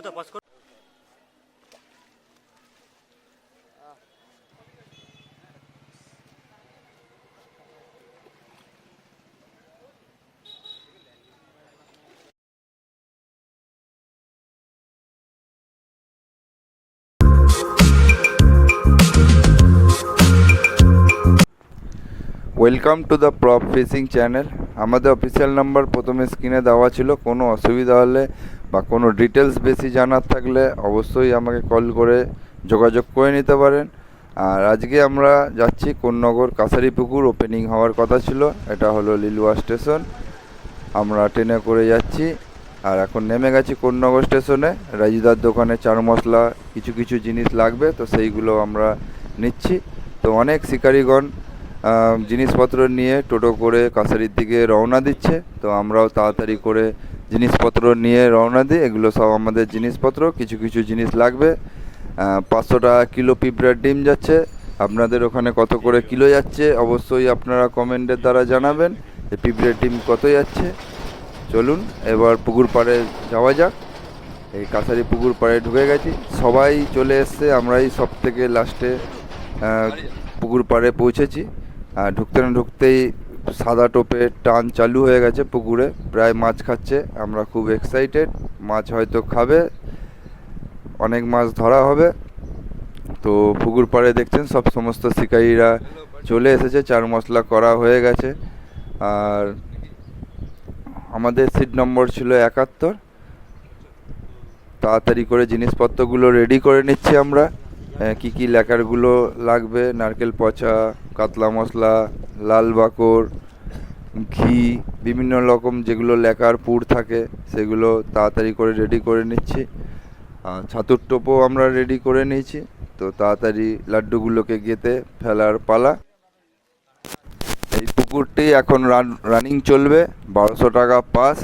শুরুতে পজ কর welcome to the prop fishing channel আমাদের অফিসিয়াল নাম্বার প্রথমে স্ক্রিনে দেওয়া ছিল, কোনো অসুবিধা হলে বা কোনো ডিটেলস বেশি জানার থাকলে অবশ্যই আমাকে কল করে যোগাযোগ করে নিতে পারেন। আর আজকে আমরা যাচ্ছি কোন্নগর কাছারি পুকুর ওপেনিং হওয়ার কথা ছিল, এটা হলো লিলুয়া স্টেশন আমরা ট্রেনে করে যাচ্ছি, আর এখন নেমে গেছি কোন্নগর স্টেশনে রাজুদার দোকানে চার মশলা, কিছু কিছু জিনিস লাগবে, তো সেইগুলো আমরা নিচ্ছি। তো অনেক শিকারীগণ জিনিসপত্র নিয়ে টোটো করে কাছারির দিকে রওনা দিচ্ছে, তো আমরাও তাড়াতাড়ি করে জিনিসপত্র নিয়ে রওনা দিই, এগুলো সব আমাদের জিনিসপত্র, কিছু কিছু জিনিস লাগবে। পাঁচশো টাকা কিলো পিঁপড়ার ডিম যাচ্ছে, আপনাদের ওখানে কত করে কিলো যাচ্ছে, অবশ্যই আপনারা কমেন্টের দ্বারা জানাবেন যে পিঁপড়ের ডিম কত যাচ্ছে। চলুন, এবার পুকুর পাড়ে যাওয়া যাক। এই কাছারি পুকুর পাড়ে ঢুকে গেছি। সবাই চলে এসছে, আমরাই সব থেকে লাস্টে পুকুর পাড়ে পৌঁছেছি। আর ঢুকতে না ঢুকতেই সাদা টোপে টান চালু হয়ে গেছে পুকুরে, প্রায় মাছ খাচ্ছে, আমরা খুব এক্সাইটেড মাছ হয়তো খাবে, অনেক মাছ ধরা হবে। তো পুকুর পাড়ে দেখছেন, সব সমস্ত শিকারীরা চলে এসেছে, চার মশলা করা হয়ে গেছে। আর আমাদের সিট নম্বর ছিল একাত্তর। তাড়াতাড়ি করে জিনিসপত্রগুলো রেডি করে নিচ্ছি আমরা। কি কি ল্যাকারগুলো লাগবে, নারকেল পচা, কাতলা মশলা লাল বাকর, ঘি, বিভিন্ন রকম যেগুলো ল্যাকার পুর থাকে, সেগুলো তাড়াতাড়ি করে রেডি করে নিচ্ছি। ছাতুর টোপও আমরা রেডি করে নিয়েছি। তো তাড়াতাড়ি লাড্ডুগুলোকে গেতে ফেলার পালা। এই পুকুরটি এখন রানিং চলবে। বারোশো টাকা পাস।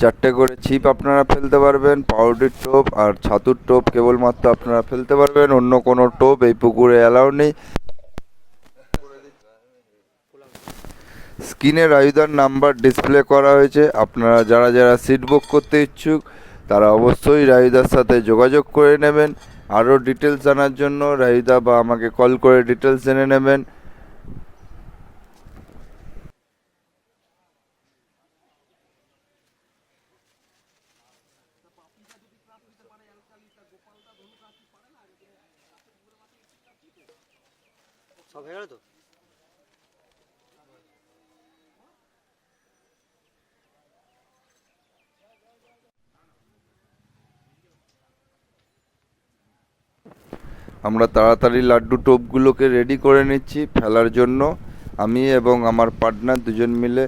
চারটে করে ছিপ আপনারা ফেলতে পারবেন পাউডার টোপ আর ছাতুর টোপ কেবলমাত্র আপনারা ফেলতে পারবেন। অন্য কোনো টোপ এই পুকুরে অ্যালাউ নেই। স্ক্রিনে রায়ুদার নাম্বার ডিসপ্লে করা হয়েছে। আপনারা যারা যারা সিট বুক করতে ইচ্ছুক, তারা অবশ্যই রায়ুদার সাথে যোগাযোগ করে নেবেন। আরও ডিটেলস জানার জন্য রায়ুদা বা আমাকে কল করে ডিটেলস জেনে নেবেন। আমরা তাড়াতাড়ি লাড্ডু টোপগুলোকে রেডি করে নিচ্ছি ফেলার জন্য। আমি এবং আমার পার্টনার দুজন মিলে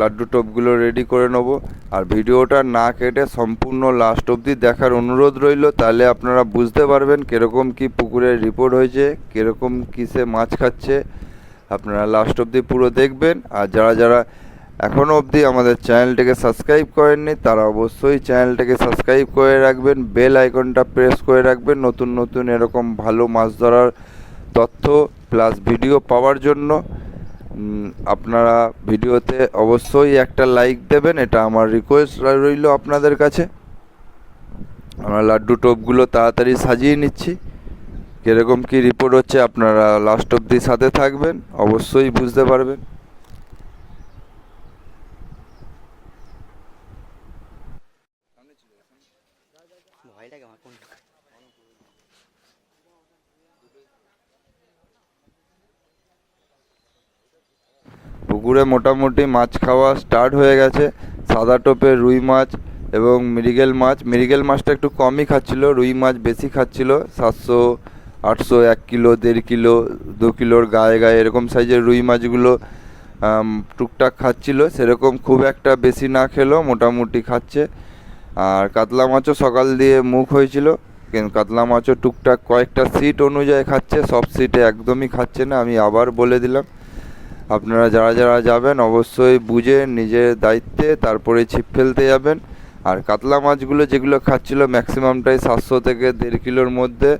লাড্ডু টোপগুলো রেডি করে নেব। আর ভিডিওটা না কেটে সম্পূর্ণ লাস্ট অবধি দেখার অনুরোধ রইল। তাহলে আপনারা বুঝতে পারবেন কীরকম কি পুকুরের রিপোর্ট হয়েছে, কীরকম কিসে মাছ খাচ্ছে। আপনারা লাস্ট অবধি পুরো দেখবেন। আর যারা যারা এখনও অবধি আমাদের চ্যানেলটাকে সাবস্ক্রাইব করেননি, তারা অবশ্যই চ্যানেলটাকে সাবস্ক্রাইব করে রাখবেন, বেল আইকনটা প্রেস করে রাখবেন নতুন নতুন এরকম ভালো মাছ ধরার তথ্য প্লাস ভিডিও পাওয়ার জন্য। আপনারা ভিডিওতে অবশ্যই একটা লাইক দেবেন, এটা আমার রিকোয়েস্ট রইল আপনাদের কাছে। আমরা লাড্ডু টোপগুলো তাড়াতাড়ি সাজিয়ে নিচ্ছি। কীরকম কী রিপোর্ট হচ্ছে আপনারা লাস্ট অবধি সাথে থাকবেন, অবশ্যই বুঝতে পারবেন। পুকুরে মোটামুটি মাছ খাওয়া স্টার্ট হয়ে গেছে। সাদা টোপে রুই মাছ এবং মৃগেল মাছ। মৃগেল মাছটা একটু কমই খাচ্ছিল, রুই মাছ বেশি খাচ্ছিল, সাতশো, আটশো, এক কিলো, দেড় কিলো, দু কিলোর গায়ে গায়ে এরকম সাইজের রুই মাছগুলো টুকটাক খাচ্ছিল। সেরকম খুব একটা বেশি না খেলেও মোটামুটি খাচ্ছে। আর কাতলা মাছও সকাল দিয়ে মুখ হয়েছিল। কিন্তু কাতলা মাছও টুকটাক কয়েকটা সিট অনুযায়ী খাচ্ছে। সব সিটে একদমই খাচ্ছে না। আমি আবার বলে দিলাম আপনারা যারা যারা যাবেন অবশ্যই বুঝে নিজের দায়িত্বে তারপরে ছিপ ফেলতে যাবেন। আর কাতলা মাছগুলো যেগুলো খাচ্ছিল ম্যাক্সিমামটাই সাতশো থেকে দেড় কিলোর মধ্যে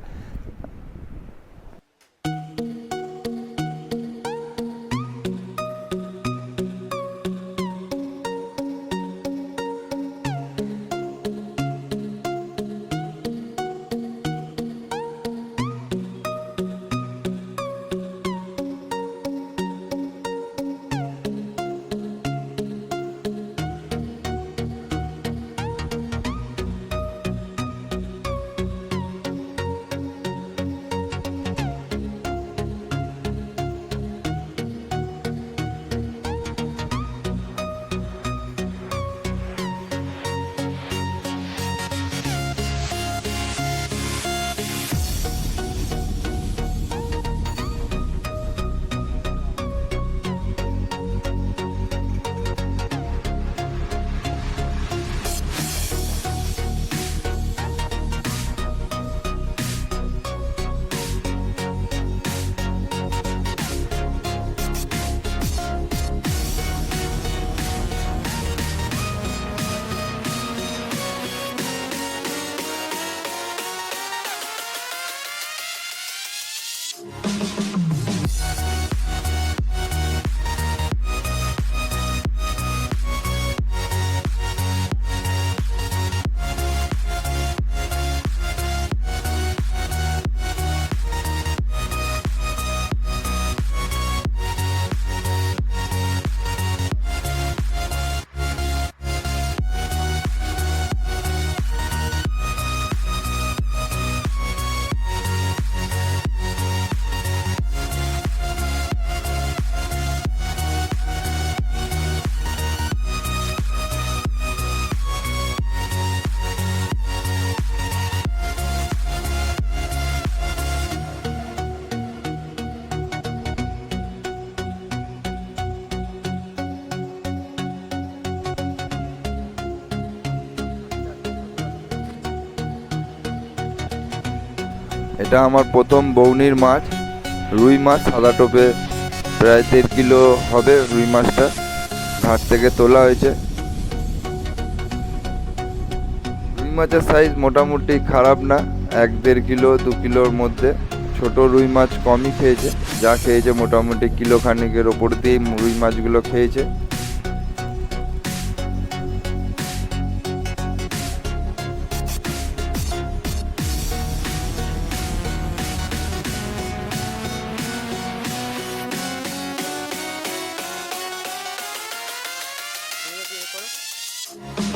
এটা আমার প্রথম বৌনির মাছ। রুই মাছ, সাদা টোপে প্রায় দেড় কিলো হবে রুই মাছটা। ঘাট থেকে তোলা হয়েছে। রুই মাছের সাইজ মোটামুটি খারাপ না, এক দেড় কিলো, দু কিলোর মধ্যে। ছোট রুই মাছ কমই খেয়েছে, যা খেয়েছে মোটামুটি কিলো খানিকের ওপর দিয়েই রুই মাছগুলো খেয়েছে। মোটামুটি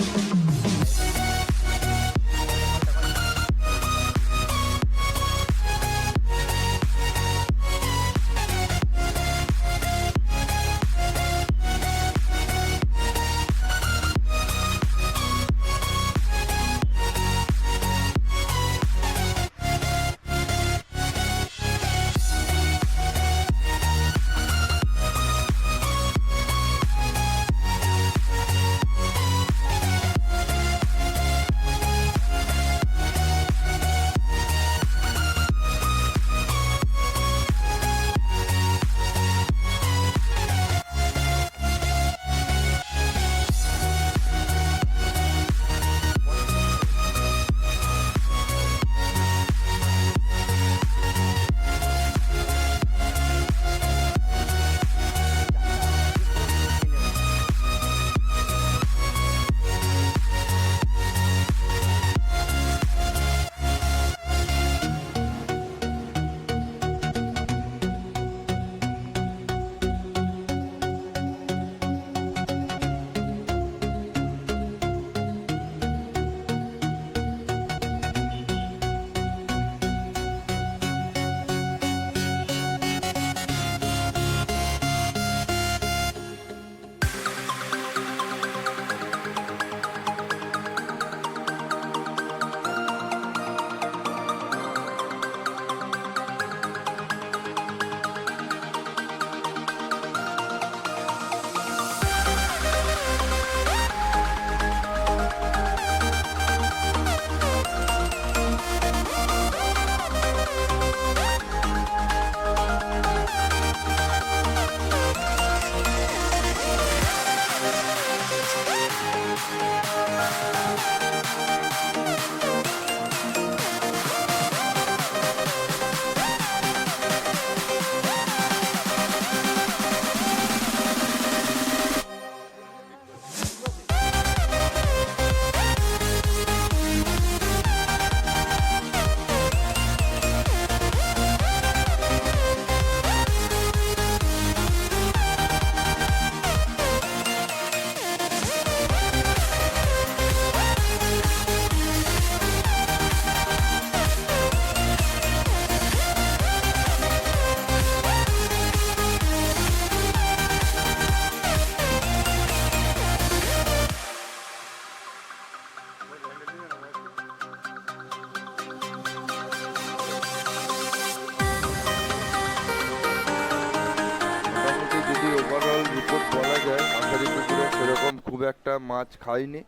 একটা মাছ খাইনি।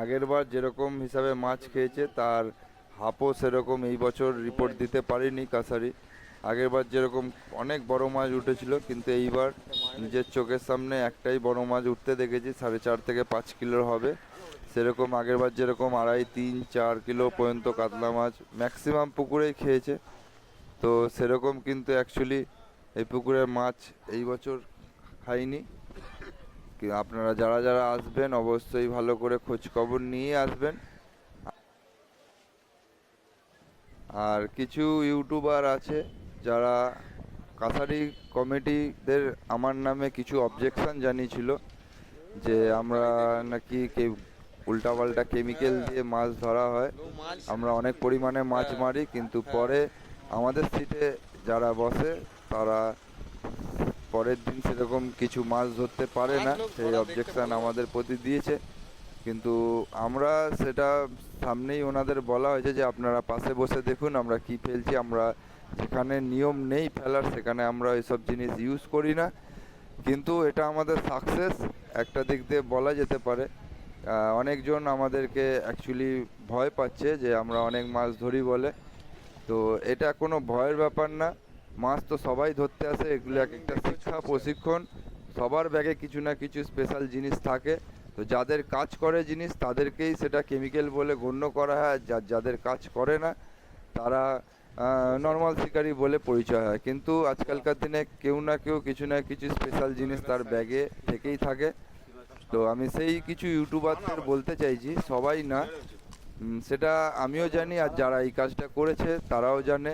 আগের বার যেরকম হিসাবে মাছ খেয়েছে, তার হাফও সেরকম এই বছর রিপোর্ট দিতে পারিনি কাঁসারি আগের বার যেরকম অনেক বড় মাছ উঠেছিল, কিন্তু এইবার নিজের চোখের সামনে একটাই বড় মাছ উঠতে দেখেছি, সাড়ে চার থেকে পাঁচ কিলোর হবে। সেরকম আগের বার যেরকম আড়াই, তিন, চার কিলো পর্যন্ত কাতলা মাছ ম্যাক্সিমাম পুকুরেই খেয়েছে। তো সেরকম কিন্তু অ্যাকচুয়ালি এই পুকুরের মাছ এই বছর খাইনি। আপনারা যারা যারা আসবেন অবশ্যই ভালো করে খোঁজ খবর নিয়ে আসবেন। আর কিছু ইউটিউবার আছে যারা কাছারি কমিটিদের আমার নামে কিছু অবজেকশন জানিয়েছিল যে আমরা নাকি কে উল্টাপাল্টা কেমিক্যাল দিয়ে মাছ ধরা হয়। আমরা অনেক পরিমাণে মাছ মারি, কিন্তু পরে আমাদের সিটে যারা বসে তারা পরের দিন সেরকম কিছু মাছ ধরতে পারে না সেই অবজেকশন আমাদের প্রতি দিয়েছে। কিন্তু আমরা সেটা সামনেই ওনাদের বলা হয়েছে যে আপনারা পাশে বসে দেখুন আমরা কি ফেলছি আমরা যেখানে নিয়ম নেই ফেলার সেখানে আমরা এসব জিনিস ইউজ করি না। কিন্তু এটা আমাদের সাকসেস একটা দিক দিয়ে বলা যেতে পারে। অনেকজন আমাদেরকে অ্যাকচুয়ালি ভয় পাচ্ছে যে আমরা অনেক মাছ ধরি বলে। তো এটা কোনো ভয়ের ব্যাপার না। মাছ তো সবাই ধরতে আসে এগুলো এক একটা শিক্ষা, প্রশিক্ষণ, সবার ব্যাগে কিছু না কিছু স্পেশাল জিনিস থাকে। তো যাদের কাজ করে জিনিস, তাদেরকেই সেটা কেমিক্যাল বলে গণ্য করা হয়। যা, যাদের কাজ করে না, তারা নর্মাল শিকারি বলে পরিচয় হয়। কিন্তু আজকালকার দিনে কেউ না কেউ কিছু না কিছু স্পেশাল জিনিস তার ব্যাগে থেকেই থাকে। তো আমি সেই কিছু ইউটিউবারদের বলতে চাইছি, সবাই না। সেটা আমিও জানি আর যারা এই কাজটা করেছে, তারাও জানে।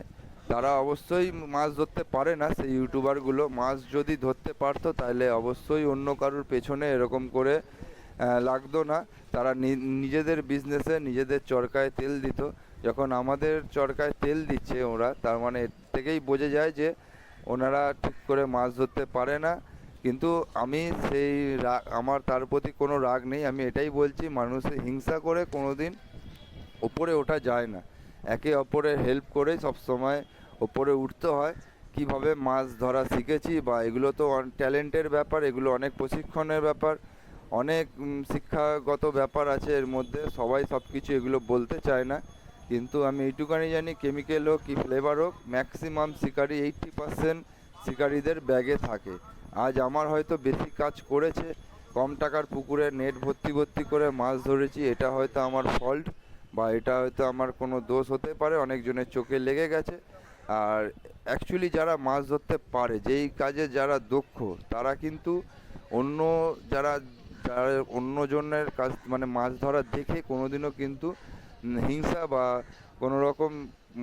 তারা অবশ্যই মাছ ধরতে পারে না, সেই ইউটিউবারগুলো মাছ যদি ধরতে পারতো, তাহলে অবশ্যই অন্য কারোর পেছনে এরকম করে লাগতো না। তারা নিজেদের বিজনেসে নিজেদের চরকায় তেল দিত। যখন আমাদের চরকায় তেল দিচ্ছে ওরা, তার মানে এর থেকেই বোঝা যায় যে, ওনারা ঠিক করে মাছ ধরতে পারে না। কিন্তু আমি সেই রাগ আমার তার প্রতি কোনো রাগ নেই। আমি এটাই বলছি মানুষের হিংসা করে কোনো দিন ওপরে ওঠা যায় না। একে অপরের হেল্প করে সব সময় ওপরে উঠতে হয়। কীভাবে মাছ ধরা শিখেছি বা এগুলো তো ট্যালেন্টের ব্যাপার, এগুলো অনেক প্রশিক্ষণের ব্যাপার, অনেক শিক্ষাগত ব্যাপার আছে এর মধ্যে, সবাই সব কিছু এগুলো বলতে চায় না। কিন্তু আমি এইটুকানি জানি, কেমিক্যাল হোক কি ফ্লেভার হোক ম্যাক্সিমাম শিকারি এইট্টি পার্সেন্ট শিকারিদের ব্যাগে থাকে। আজ আমার হয়তো বেশি কাজ করেছে, কম টাকার পুকুরে নেট ভর্তি ভর্তি করে মাছ ধরেছি, এটা হয়তো আমার ফল্ট বা এটা হয়তো আমার কোনো দোষ হতে পারে, অনেকজনের চোখে লেগে গেছে। আর অ্যাকচুয়ালি যারা মাছ ধরতে পারে, যেই কাজে যারা দক্ষ, তারা কিন্তু অন্য যারা যারা অন্যজনের কাজ মানে মাছ ধরা দেখে কোনোদিনও কিন্তু হিংসা বা কোনো রকম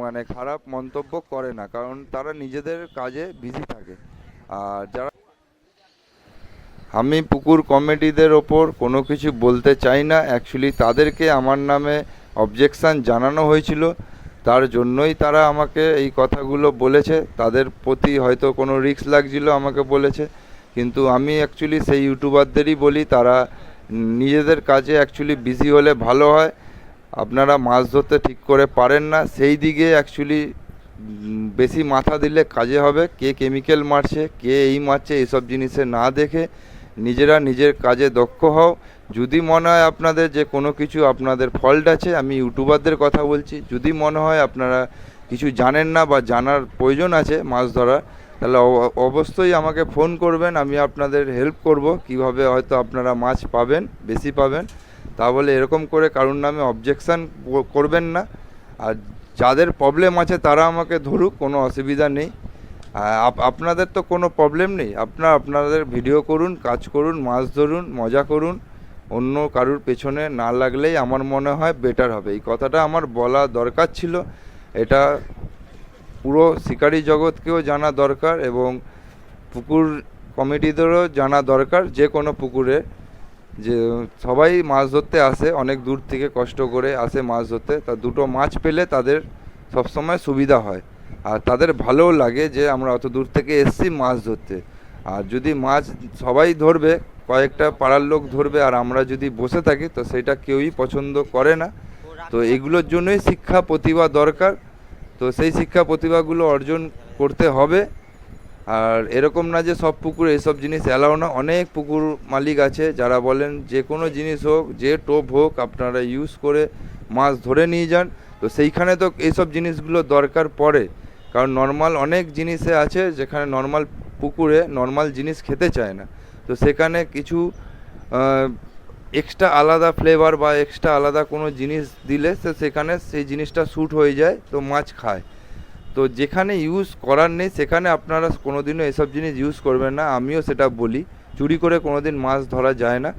মানে খারাপ মন্তব্য করে না, কারণ তারা নিজেদের কাজে বিজি থাকে। আর যারা আমি পুকুর কমিটিদের ওপর কোনো কিছু বলতে চাই না অ্যাকচুয়ালি তাদেরকে আমার নামে অবজেকশান জানানো হয়েছিল। তার জন্যই তারা আমাকে এই কথাগুলো বলেছে। তাদের প্রতি হয়তো কোনো রিস্ক লাগছিল আমাকে বলেছে। কিন্তু আমি অ্যাকচুয়ালি সেই ইউটিউবারদেরই বলি, তারা নিজেদের কাজে অ্যাকচুয়ালি বিজি হলে ভালো হয়। আপনারা মাছ ধরতে ঠিক করে পারেন না। সেই দিকে অ্যাকচুয়ালি বেশি মাথা দিলে কাজে হবে। কে কেমিক্যাল মারছে, কে এই মারছে এইসব জিনিসে না দেখে নিজেরা নিজের কাজে দক্ষ হও। যদি মনে হয় আপনাদের যে কোনো কিছু আপনাদের ফল্ট আছে, আমি ইউটিউবারদের কথা বলছি, যদি মনে হয় আপনারা কিছু জানেন না বা জানার প্রয়োজন আছে মাছ ধরার, তাহলে অবশ্যই আমাকে ফোন করবেন, আমি আপনাদের হেল্প করব, কীভাবে হয়তো আপনারা মাছ পাবেন, বেশি পাবেন। তা বলে এরকম করে কারুর নামে অবজেকশান করবেন না। আর যাদের প্রবলেম আছে, তারা আমাকে ধরুক, কোনো অসুবিধা নেই। আপনাদের তো কোনো প্রবলেম নেই। আপনারা, আপনাদের ভিডিও করুন, কাজ করুন, মাছ ধরুন, মজা করুন। অন্য কারুর পেছনে না লাগলেই আমার মনে হয় বেটার হবে। এই কথাটা আমার বলা দরকার ছিল। এটা পুরো শিকারি জগৎকেও জানা দরকার এবং পুকুর কমিটিদেরও জানা দরকার, যে কোনো পুকুরে। যে সবাই মাছ ধরতে আসে, অনেক দূর থেকে কষ্ট করে আসে মাছ ধরতে। তা দুটো মাছ পেলে তাদের সবসময় সুবিধা হয়। আর তাদের ভালোও লাগে যে আমরা অত দূর থেকে এসছি মাছ ধরতে। আর যদি মাছ সবাই ধরবে, কয়েকটা পাড়ার লোক ধরবে আর আমরা যদি বসে থাকি, তো সেটা কেউই পছন্দ করে না। তো এগুলোর জন্যই শিক্ষা প্রতিভা দরকার। তো সেই শিক্ষা প্রতিভাগুলো অর্জন করতে হবে। আর এরকম না যে সব পুকুরে এসব জিনিস অ্যালাউ না। অনেক পুকুর মালিক আছে যারা বলেন, যে কোনো জিনিস হোক, যে টোপ হোক, আপনারা ইউজ করে মাছ ধরে নিয়ে যান। তো সেইখানে তো এইসব জিনিসগুলো দরকার পড়ে। কারণ নর্মাল অনেক জিনিসে আছে যেখানে নর্মাল পুকুরে নর্মাল জিনিস খেতে চায় না। তো সেখানে কিছু এক্সট্রা আলাদা ফ্লেভার বা এক্সট্রা আলাদা কোনো জিনিস দিলে সে সেখানে সেই জিনিসটা শ্যুট হয়ে যায়, তো মাছ খায়। তো যেখানে ইউজ করার নেই, সেখানে আপনারা কোনোদিনও এসব জিনিস ইউজ করবেন না। আমিও সেটা বলি, চুরি করে কোনো দিন মাছ ধরা যায় না।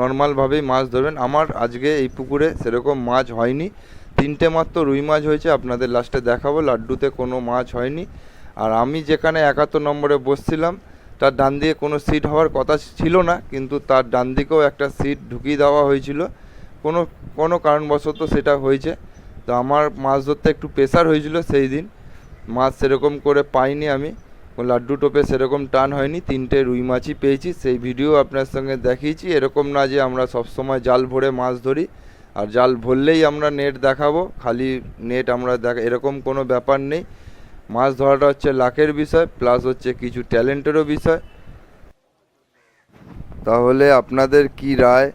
নর্মালভাবেই মাছ ধরবেন। আমার আজকে এই পুকুরে সেরকম মাছ হয়নি। তিনটে মাত্র রুই মাছ হয়েছে, আপনাদের লাস্টে দেখাবো, লাড্ডুতে কোনো মাছ হয়নি। আর আমি যেখানে একাত্তর নম্বরে বসছিলাম, তার ডান দিকে কোনো সিট হওয়ার কথা ছিল না, কিন্তু তার ডান দিকেও একটা সিট ঢুকিয়ে দেওয়া হয়েছিল। কোনো কোনো কারণবশত সেটা হয়েছে। তো আমার মাছ ধরতে একটু প্রেশার হয়েছিল সেই দিন। মাছ সেরকম করে পাইনি আমি। লাড্ডু টোপে সেরকম টান হয়নি, তিনটে রুই মাছই পেয়েছি। সেই ভিডিও আপনার সঙ্গে দেখিয়েছি। এরকম না যে আমরা সবসময় জাল ভরে মাছ ধরি। আর জাল ভরলেই আমরা নেট দেখাবো, খালি নেট আমরা দেখা, এরকম কোনো ব্যাপার নেই। মাছ ধরাটা হচ্ছে লাখের বিষয় প্লাস হচ্ছে কিছু ট্যালেন্টেরও বিষয়। তাহলে আপনাদের কি রায়,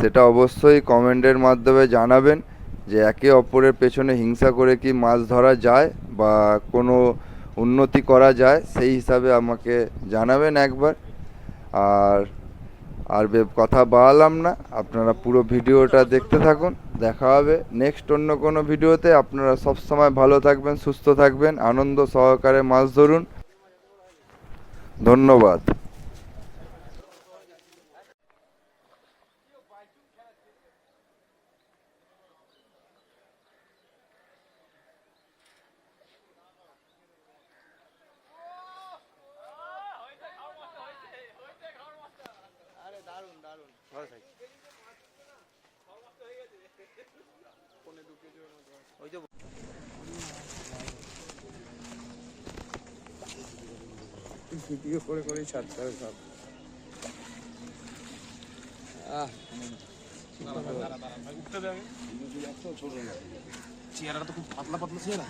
সেটা অবশ্যই কমেন্টের মাধ্যমে জানাবেন যে একে অপরের পেছনে হিংসা করে কি মাছ ধরা যায় বা কোনো উন্নতি করা যায়, সেই হিসাবে আমাকে জানাবেন একবার। আর আর কথা বাড়ালাম না, আপনারা পুরো ভিডিওটা দেখতে থাকুন, দেখা হবে নেক্সট অন্য কোনো ভিডিওতে, আপনারা সব সময় ভালো থাকবেন, সুস্থ থাকবেন, আনন্দ সহকারে মাছ ধরুন, ধন্যবাদ ভালো থাকি ওই তো ভিডিও করে করেই ছাড়তে হবে সব। আহ চেহারাটা তো খুব পাতলা পাতলা চেহারা